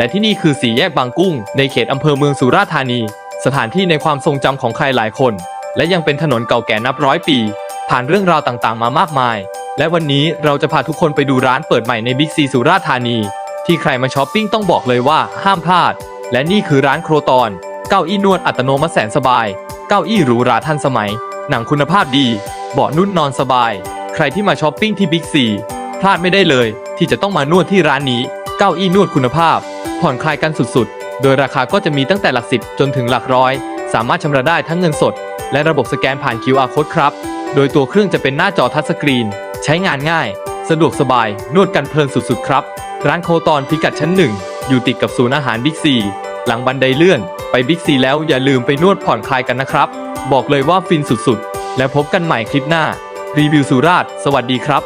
และที่นี่คือสี่แยกบางกุ้ง ในเขตอำเภอเมืองสุราษฎร์ธานี สถานที่ในความทรงจำของใครหลายคน และยังเป็นถนนเก่าแก่นับร้อยปี ผ่านเรื่องราวต่างๆ มามากมาย และวันนี้เราจะพาทุกคนไปดูร้านเปิดใหม่ในบิ๊กซีสุราษฎร์ธานี ที่ใครมาช้อปปิ้งต้องบอกเลยว่าห้ามพลาด และนี่คือร้านโครตอนเก้าอี้นวดอัตโนมัติแสนสบาย เก้าอี้หรูหราทันสมัย หนังคุณภาพดี เบาะนุ่นนอนสบาย ใครที่มาช้อปปิ้งที่บิ๊กซีพลาดไม่ได้เลย ที่จะต้องมานวดที่ร้านนี้ เก้าอี้นวดคุณภาพ ผ่อนคลายกันสุดๆ โดยราคาก็จะมีตั้งแต่หลักสิบจนถึงหลักร้อย สามารถชำระได้ทั้งเงินสด และระบบสแกนผ่าน QR code ครับ โดยตัวเครื่องจะเป็นหน้าจอทัชสกรีน ใช้งานง่าย สะดวกสบาย นวดกันเพลินสุดๆ ครับ ร้านโคตอนพิกัดชั้นหนึ่งอยู่ติดกับศูนย์อาหารบิ๊กซีหลังบันไดเลื่อน ไปบิ๊กซีแล้วอย่าลืมไปนวดผ่อนคลายกันนะครับ บอกเลยว่าฟินสุดๆ แล้วพบกันใหม่คลิปหน้า รีวิวสุราษฎร์สวัสดีครับ